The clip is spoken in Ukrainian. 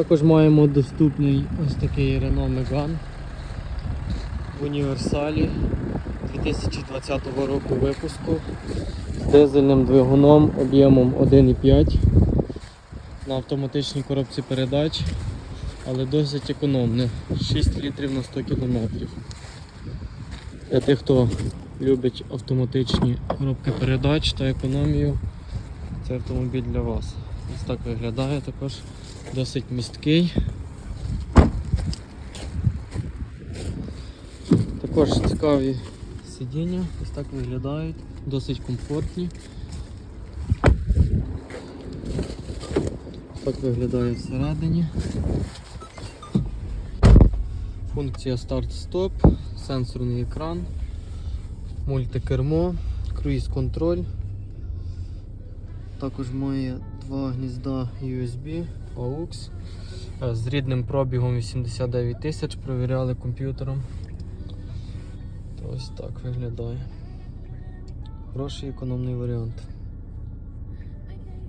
Також маємо доступний ось такий Renault Megane в універсалі 2020 року випуску з дизельним двигуном об'ємом 1,5 на автоматичній коробці передач, але досить економне 6 літрів на 100 кілометрів. Для тих, хто любить автоматичні коробки передач та економію, це автомобіль для вас. Ось так виглядає також досить місткий. Також цікаві сидіння, ось так виглядають, досить комфортні. Ось так виглядає всередині. Функція старт-стоп, сенсорний екран, мультикермо, круїз-контроль. Також має два гнізда USB, AUX. Е, З рідним пробігом 89 тисяч провіряли комп'ютером. Ось так виглядає. Хороший економний варіант.